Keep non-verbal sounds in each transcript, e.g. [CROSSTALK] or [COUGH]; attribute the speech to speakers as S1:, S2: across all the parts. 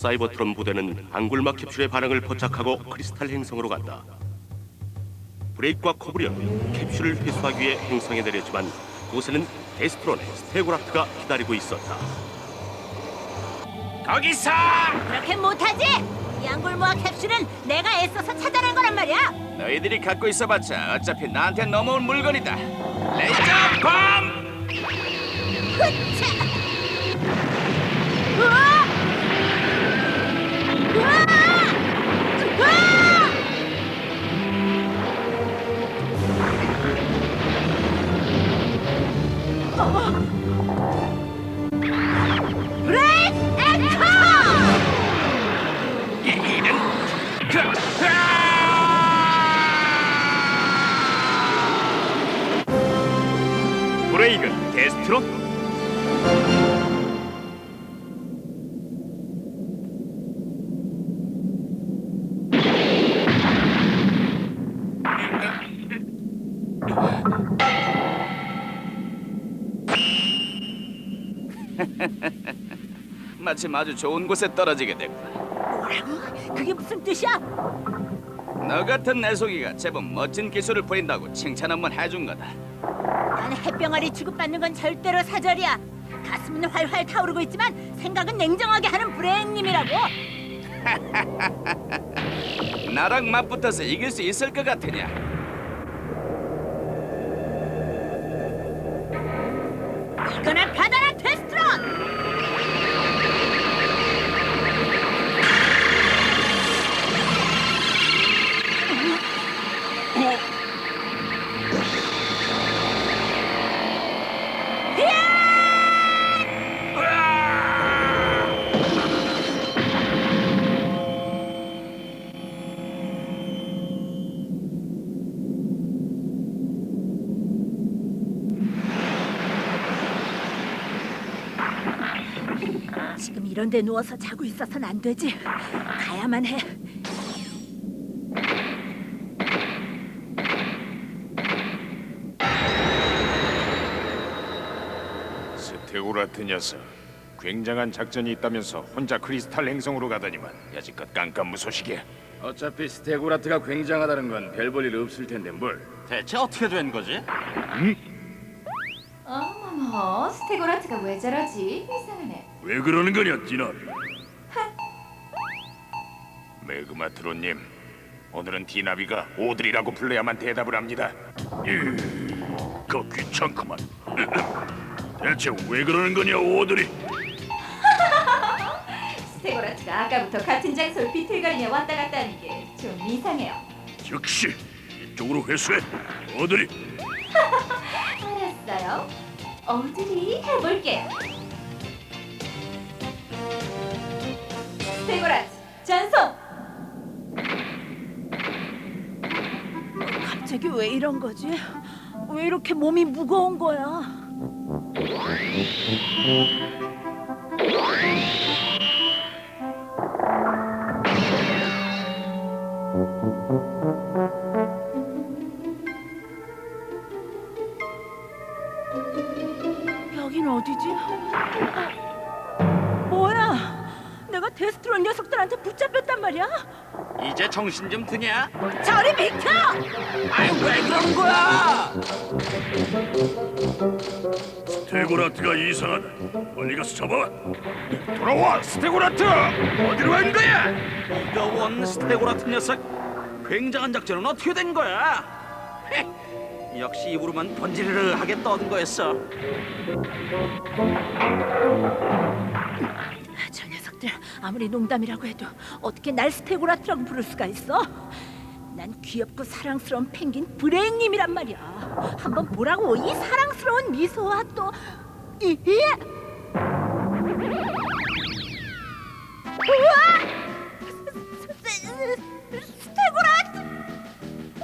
S1: 사이버트론 부대는 앙굴마 캡슐의 반응을 포착하고 크리스탈 행성으로 간다. 브레이크와 커브리언은 캡슐을 회수하기 위해 행성에 내렸지만 그곳에는 데스트론의 스테고라트가 기다리고 있었다.
S2: 거기서
S3: 그렇게 못하지! 이 앙골모아 캡슐은 내가 애써서 찾아낸 거란 말이야!
S2: 너희들이 갖고 있어봤자 어차피 나한테 넘어온 물건이다. 레이저 밤!
S3: 흐차! 우와! 브레이크
S2: 그, 아!
S1: 데스트론?
S2: 마침 아주 좋은 곳에 떨어지게 됐군.
S3: 뭐라고? 그게 무슨 뜻이야?
S2: 너 같은 내속이가 제법 멋진 기술을 부린다고 칭찬 한번 해준 거다.
S3: 난 햇병아리 취급받는 건 절대로 사절이야. 가슴은 활활 타오르고 있지만 생각은 냉정하게 하는 브레인님이라고. [LAUGHS]
S2: 나랑 맞붙어서 이길 수 있을 것 같으냐?
S3: 이런 데 누워서 자고 있어선 안 되지. 가야만 해.
S4: 스테고라트 녀석 굉장한 작전이 있다면서 혼자 크리스탈 행성으로 가더니만 여지껏 깜깜무소식이야
S5: 어차피 스테고라트가 굉장하다는 건 별 볼 일 없을 텐데 뭘?
S6: 대체 어떻게 된 거지?
S7: 어머머, 스테고라트가 왜 저러지? 이상하네.
S5: 왜 그러는 거냐, 디나비?
S4: 메그마트로님 오늘은 디나비가 오드리라고 불러야만 대답을 합니다
S5: 그 귀찮구만. 대체 왜 그러는 거냐, 오들이? [LAUGHS]
S7: 스테고라트가 아까부터 같은 장소를 비틀거리며 왔다 갔다 하는 게 좀 이상해요.
S5: 즉시 이쪽으로 회수해, 오들이. [LAUGHS]
S7: 알았어요. 어들이 해볼게요. 스테고라트, 전송!
S3: 갑자기 왜 이런 거지? 왜 이렇게 몸이 무거운 거야?
S6: 정신 좀 드냐?
S3: 저리 비켜!
S2: 아이 왜 그러는 거야?
S5: 스테고라트가 이상하다. 빨리 가서 잡아와.
S4: 돌아와 스테고라트
S2: 어디로 간 거야?
S6: 이거 원 스테고라트 녀석 굉장한 작전은 어떻게 된 거야? 헤, 역시 입으로만 번지르르 하게 떠든 거였어
S3: 아무리 농담이라고 해도 어떻게 날 스테고라트라고 부를 수가 있어? 난 귀엽고 사랑스러운 펭귄 브레인님이란 말이야. 한번 보라고 이 사랑스러운 미소와 또 이. 이- 우와! 스테고라트!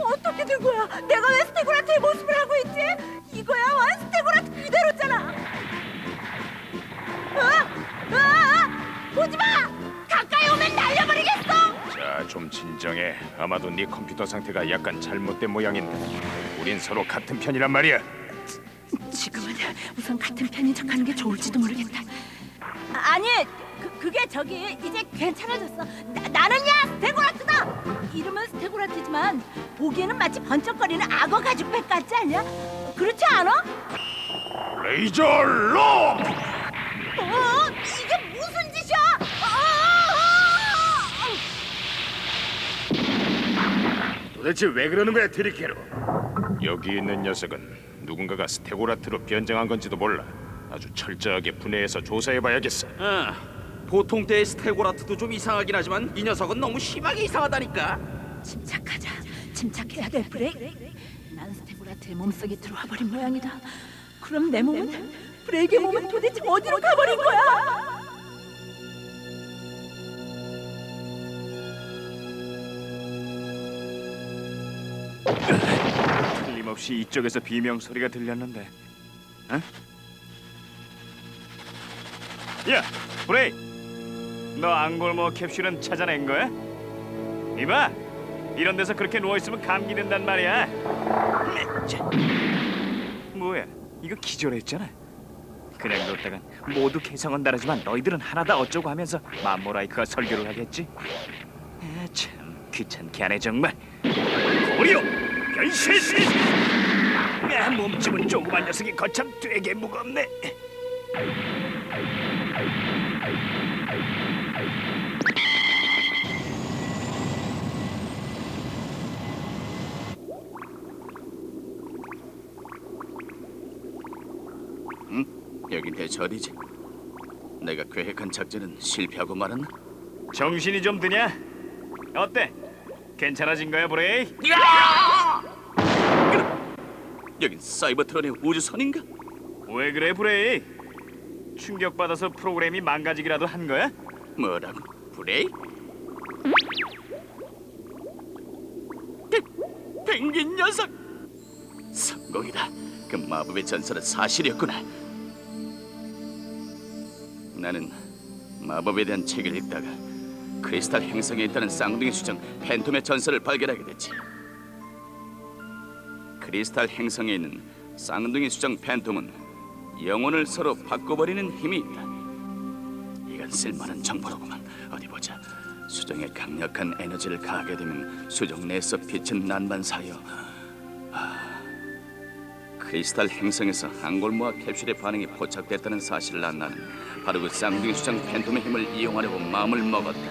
S3: 어떻게 된 거야? 내가 왜 스테고라트의 모습을 하고 있지? 이거야 완 스테고라트 그대로잖아. 아!
S4: 진정해 아마도 네 컴퓨터 상태가 약간 잘못된 모양인데 우린 서로 같은 편이란 말이야
S3: 지금은 우선 같은 편인 척하는 게 좋을지도 모르겠다. 아니, 그, 그게 저기 이제 괜찮아졌어. 나, 나는야 스테고라트다. 이름은 스테고라트지만 보기에는 마치 번쩍거리는 악어 가죽백 같지 않냐? 그렇지 않아?
S4: 레이저 로!
S3: 어? 이게
S5: 도대체 왜 그러는 거야, 드리케로?
S4: 여기 있는 녀석은 누군가가 스테고라트로 변장한 건지도 몰라. 아주 철저하게 분해해서 조사해봐야겠어.
S6: 아, 보통 때의 스테고라트도 좀 이상하긴 하지만 이 녀석은 너무 심하게 이상하다니까.
S3: 침착하자. 침착해야 돼, 브레이크. 난 스테고라트의 몸속에 들어와 버린 모양이다. 그럼 내 몸은 브레이크의 몸은 도대체 어디로 가버린 거야?
S4: 틀림없이 이쪽에서 비명 소리가 들렸는데. 어? 야, 브레이. 너 앙골모 캡슐은 찾아낸 거야? 이봐, 이런 데서 그렇게 누워 있으면 감기 된단 말이야. 뭐야? 이거 기절했잖아. 그냥 놓다간 모두 개성은 다르지만 너희들은 하나 다 어쩌고 하면서 맘모라이크가 설교를 하겠지. 아, 참 귀찮게 하네 정말. 고리오 변신! 아, 몸집은 조그만 녀석이 거참 되게 무겁네.
S2: 여긴 대체 어디지? 내가 계획한 작전은 실패하고 말았나?
S4: 정신이 좀 드냐? 어때? 괜찮아진 거야, 브레이?
S2: 여긴 사이버트론의 우주선인가?
S4: 왜 그래, 브레이? 충격받아서 프로그램이 망가지기라도 한 거야?
S2: 뭐라고? 브레이? 펭, 펭귄 녀석! 성공이다. 그 마법의 전설은 사실이었구나. 나는 마법에 대한 책을 읽다가 크리스탈 행성에 있다는 쌍둥이 수정 팬톰의 전설을 발견하게 됐지. 크리스탈 행성에 있는 쌍둥이 수정 팬톰은 영혼을 서로 바꿔버리는 힘이 있다. 이건 쓸만한 정보로구만. 어디 보자. 수정에 강력한 에너지를 가하게 되면 수정 내에서 빛은 난반사여. 아, 크리스탈 행성에서 앙골모아 캡슐의 반응이 포착됐다는 사실을 안 나는 바로 그 쌍둥이 수정 팬텀의 힘을 이용하려고 마음을 먹었다.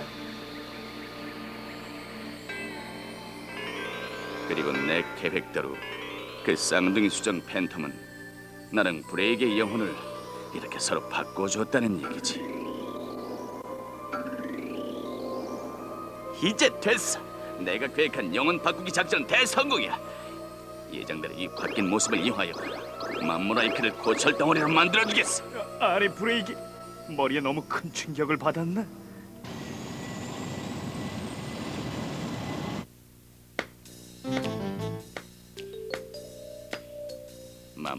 S2: 그리고 내 계획대로 그 쌍둥이 수정 팬텀은 나랑 브레이크의 영혼을 이렇게 서로 바꿔줬다는 얘기지. 이제 됐어. 내가 계획한 영혼 바꾸기 작전 대성공이야. 예정대로 이 바뀐 모습을 이용하여 맘모라이크를 고철 덩어리로 만들어주겠어.
S4: 아니, 브레이기 머리에 너무 큰 충격을 받았나?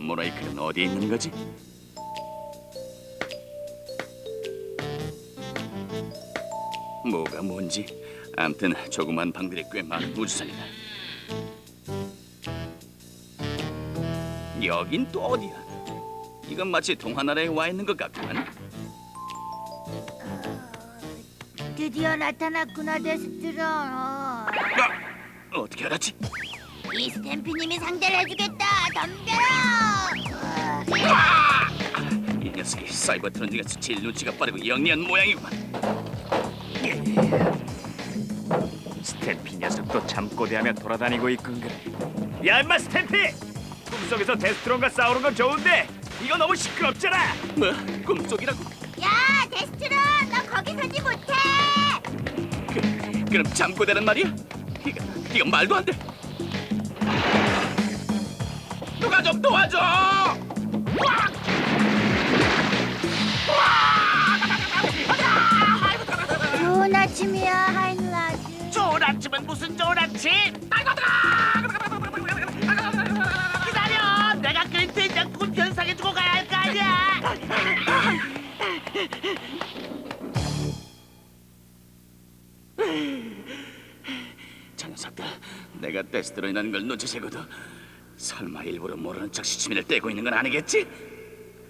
S2: 모라이크는 어디에 있는 거지? 뭐가 뭔지 암튼 조그만 방들이 꽤 많은 우주선이다. 여긴 또 어디야? 이건 마치 동화나라에 와 있는 것 같구만.
S8: 드디어 나타났구나 데스트론
S2: 아, 어떻게 알았지?
S8: 이 스탬피님이 상대를 해주겠다 덤벼
S2: 이 녀석이 사이버트론 중에서 제일 눈치가 빠르고 영리한 모양이구만.
S4: 스탬피 녀석도 잠꼬대하며 돌아다니고 있군 그래. 야, 임마 스탬피! 꿈속에서 데스트론과 싸우는 건 좋은데 이거 너무 시끄럽잖아.
S2: 뭐 꿈속이라고?
S8: 야 데스트론 너 거기 서지 못해
S2: 그, 그럼 잠꼬대란 말이야? 이거 이거 말도 안 돼. 누가 좀 도와줘!
S8: 좋은 아침이야 하이라즈
S6: 좋은 아침은 무슨 좋은 아침? 기다려, 내가 끓인 된장국은 변상해주고 가야 할 거 아니야.
S2: 저 녀석들 내가 데스트론이라는 걸 눈치채고도 설마 일부러 모르는 척 시치미를 떼고 있는 건 아니겠지?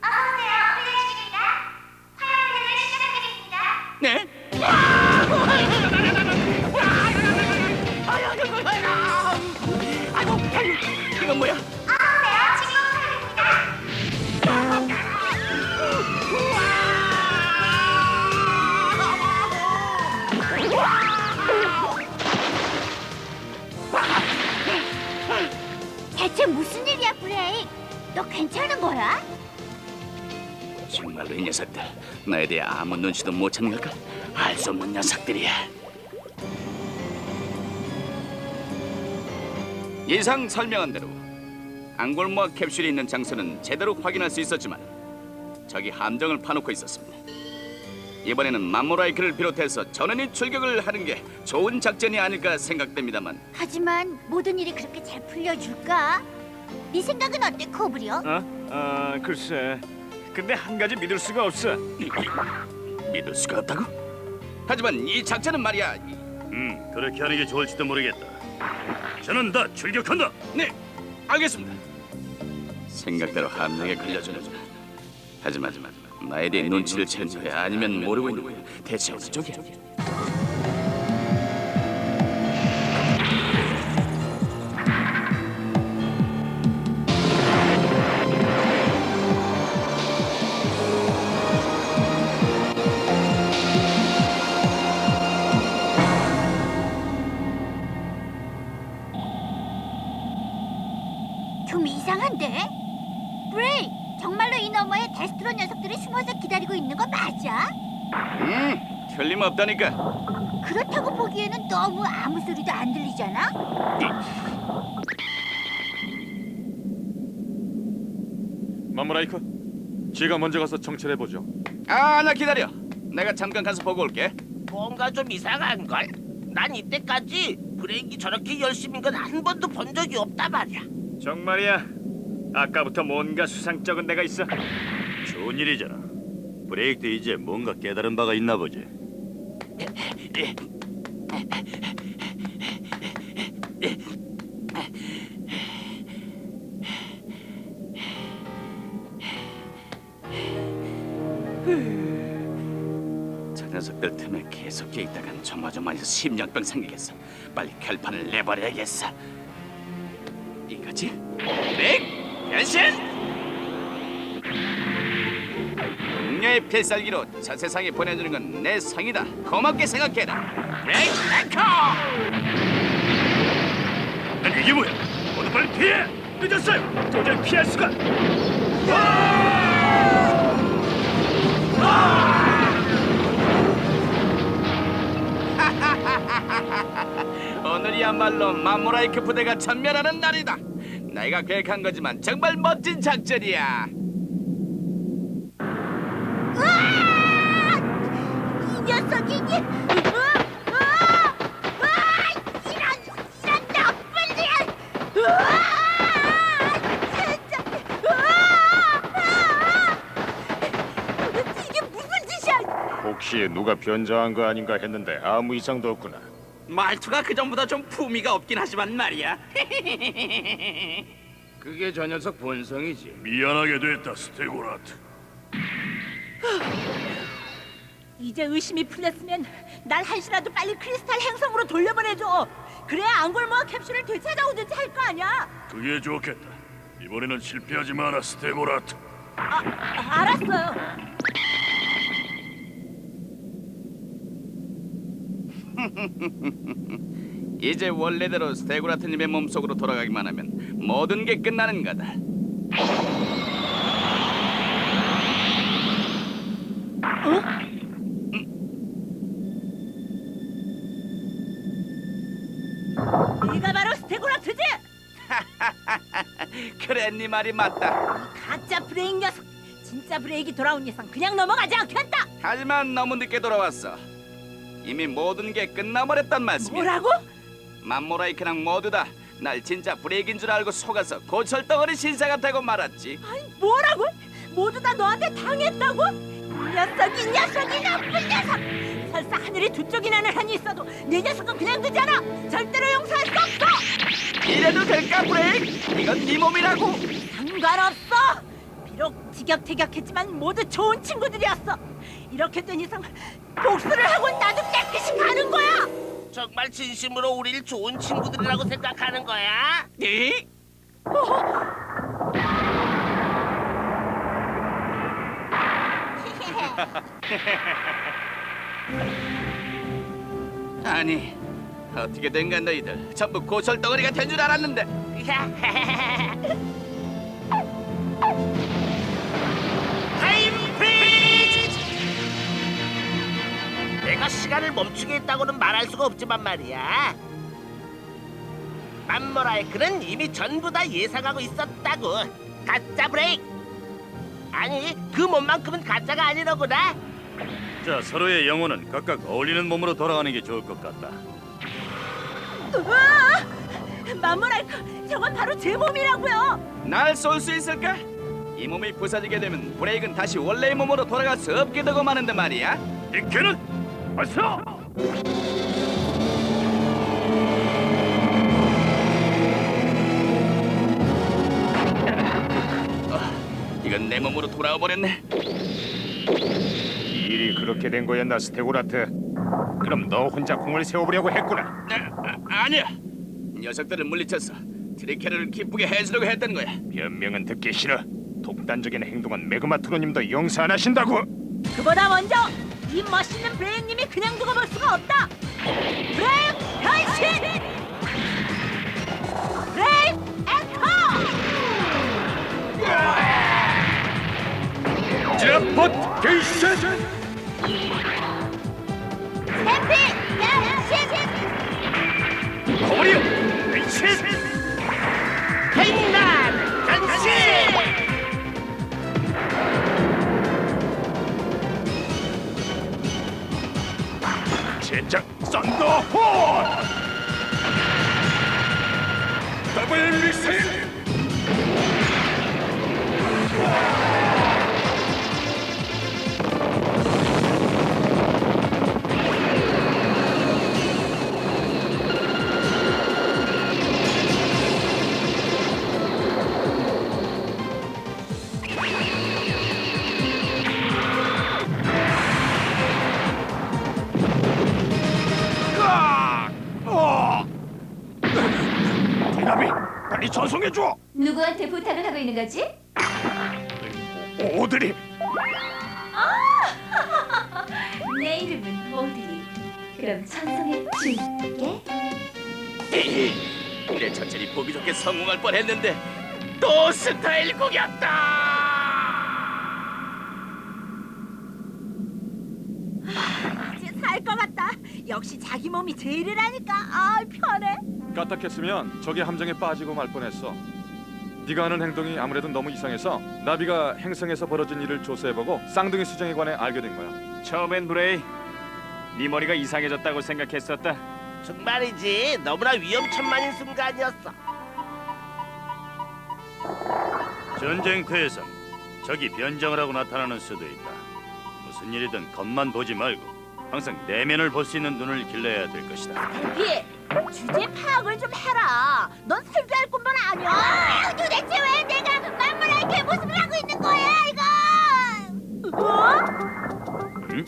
S8: 어서오세요 플래시입니다 화요일을 시작하겠습니다
S2: 네? 이건 뭐야?
S8: 대체 무슨 일이야, 브레이크? 너 괜찮은 거야?
S2: 정말로 이 녀석들 나에 대해 아무 눈치도 못 채는 걸까? 알 수 없는 녀석들이야. 이상 설명한 대로 앙골모아 캡슐이 있는 장소는 제대로 확인할 수 있었지만 적이 함정을 파놓고 있었습니다. 이번에는 맘모라이크를 비롯해서 전원이 출격을 하는 게 좋은 작전이 아닐까 생각됩니다만
S8: 하지만 모든 일이 그렇게 잘 풀려줄까? 네 생각은 어때, 코브리오?
S4: 어? 아 글쎄. 근데 한 가지 믿을 수가 없어. [LAUGHS]
S2: 믿을 수가 없다고? 하지만 이 작전은 말이야
S1: 음, 그렇게 하는 게 좋을지도 모르겠다. 저는 다 출격한다.
S2: 네, 알겠습니다. 생각대로 함정에 걸려주는 하지만 하지만 나에 대해 눈치를 채는 거야 아니면 모르고 있는 거야 대체 어느 쪽이야? 없다니까.
S8: 그렇다고 보기에는 너무 아무 소리도 안 들리잖아?
S9: 마무라이크, 제가 먼저 가서 정찰해 보죠.
S2: 아, 나 기다려. 내가 잠깐 가서 보고 올게.
S10: 뭔가 좀 이상한 걸. 난 이때까지 브레이크 저렇게 열심인 건 한 번도 본 적이 없다 말이야.
S4: 정말이야. 아까부터 뭔가 수상쩍은 데가 있어.
S1: 좋은 일이잖아. 브레이크도 이제 뭔가 깨달은 바가 있나 보지.
S2: 저 녀석 들 틈에 계속 끼 있다간 조마조마해서 심장병 생기겠어. 빨리 결판을 내버려야겠어. 이거지? 네, 변신! 응녀의 필살기로 저 세상에 보내주는 건 내 상이다. 고맙게 생각해라. 브레이크 랭커!
S1: 아니 이게 뭐야? 모두 빨리 피해! 늦었어요.
S4: 도저히 피할 수가. [LAUGHS]
S2: 오늘이야말로 마모라이크 부대가 전멸하는 날이다. 내가 계획한 거지만 정말 멋진 작전이야.
S8: 이 녀석이 이 으아! 으아! 으아! 이런 이런 나쁜 년! 으아! 진짜! 으아! 도대체 이게 무슨 짓이야?
S9: 혹시 누가 변장한 거 아닌가 했는데 아무 이상도 없구나.
S6: 말투가 그 전보다 좀 품위가 없긴 하지만 말이야. [LAUGHS]
S5: 그게 저 녀석 본성이지.
S1: 미안하게 됐다, 스테고라트. [LAUGHS]
S3: 이제 의심이 풀렸으면 날 한시라도 빨리 크리스탈 행성으로 돌려보내줘. 그래야 앙골모아 캡슐을 되찾아오든지 할 거 아니야.
S1: 그게 좋겠다. 이번에는 실패하지 마라, 스테고라트.
S3: 아, 아, 알았어요. [LAUGHS]
S2: 이제 원래대로 스테고라트님의 몸속으로 돌아가기만 하면 모든 게 끝나는 거다.
S3: 네 [LAUGHS]
S2: 그래, 네 말이 맞다.
S3: 가짜 브레이크 녀석. 진짜 브레이크 돌아온 이상 그냥 넘어가지 않겠다.
S2: 하지만 너무 늦게 돌아왔어. 이미 모든 게 끝나버렸단 말씀이야.
S3: 뭐라고?
S2: 맘모라이크랑 모두 다 날 진짜 브레이크인 줄 알고 속아서 고철덩어리 신사가 되고 말았지.
S3: 아니 뭐라고? 모두 다 너한테 당했다고? 이 녀석이 이 녀석이 나쁜 녀석! 설사 하늘이 두 쪽이나는 한이 있어도 내 녀석은 그냥 두지 않아! 절대로 용서할 수 없어!
S2: 이래도 될까, 브레이크? 이건 네 몸이라고.
S3: 상관없어! 비록 티격태격했지만 모두 좋은 친구들이었어. 이렇게 된 이상 복수를 하고 나도 깨끗이 가는 거야.
S10: 정말 진심으로 우릴 좋은 친구들이라고 생각하는 거야?
S6: 네? [LAUGHS]
S2: 아니 어떻게 된 거야 너희들 전부 고철 덩어리가 된 줄 알았는데 [LAUGHS]
S10: 타임 프리즈! 내가 시간을 멈추게 했다고는 말할 수가 없지만 말이야. 맘모라이크는 이미 전부 다 예상하고 있었다고. 가짜 브레이크. 아니 그 몸만큼은 가짜가 아니더구나.
S9: 자, 서로의 영혼은 각각 어울리는 몸으로 돌아가는 게 좋을 것 같다.
S3: 우와! 마무라이크, 저건 바로 제 몸이라고요.
S2: 날 쏠 수 있을까? 이 몸이 부서지게 되면 브레이크는 다시 원래의 몸으로 돌아갈 수 없게 되고 마는데 말이야
S9: 이케는 어서!
S2: 이건 내 몸으로 돌아와 버렸네
S9: 일이 그렇게 된 거였나, 스테고라트? 그럼 너 혼자 공을 세워보려고 했구나.
S2: 아, 아니야 녀석들을 물리쳐서 트리케르를 기쁘게 해주려고 했던 거야
S9: 변명은 듣기 싫어. 독단적인 행동은 메그마트로님도 용서 안 하신다고.
S3: 그보다 먼저 이 멋있는 브레인님이 그냥 두고 볼 수가 없다. 브레인 변신! 브레인 엔터!
S9: 제봇 게이 나비, 빨리 전송해 줘!
S7: 누구한테 부탁을 하고 있는 거지?
S9: 오들이 [LAUGHS]
S7: 내 이름은 오드리. 그럼 천성해 줄게.
S2: 내 천천히 보기 좋게 성공할 뻔했는데 또 스타일 구겼다
S3: 이제 살 것 같다. 역시 자기 몸이 제일이라니까. 아 편해.
S9: 까딱했으면 적의 함정에 빠지고 말 뻔했어. 네가 하는 행동이 아무래도 너무 이상해서 나비가 행성에서 벌어진 일을 조사해보고 쌍둥이 수정에 관해 알게 된 거야.
S4: 처음엔 브레이, 네 머리가 이상해졌다고 생각했었다.
S10: 정말이지 너무나 위험천만인 순간이었어.
S9: 전쟁터에선 적이 변장을 하고 나타나는 수도 있다. 무슨 일이든 겉만 보지 말고 항상 내면을 볼 수 있는 눈을 길러야 될 것이다.
S3: 비 주제 파악을 좀 해라. 넌 설교할 것만 아니야.
S8: 아, 도대체 왜 내가 마무라이크의 모습을 하고 있는 거야 이거?
S3: 어?
S9: 응?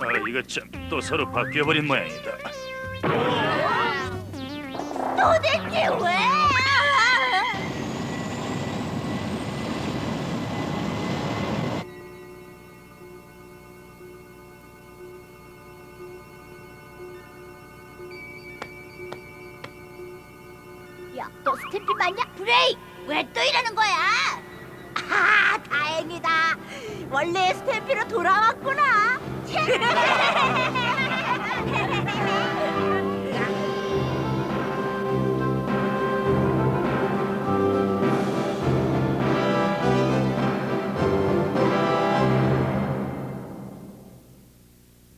S9: 아, 이거 참 또 서로 바뀌어버린 모양이다.
S8: 도대체 왜? 맞냐? 브레이! 왜 또 이러는 거야?
S3: 아 다행이다. 원래 스탬피로 돌아왔구나. [LAUGHS]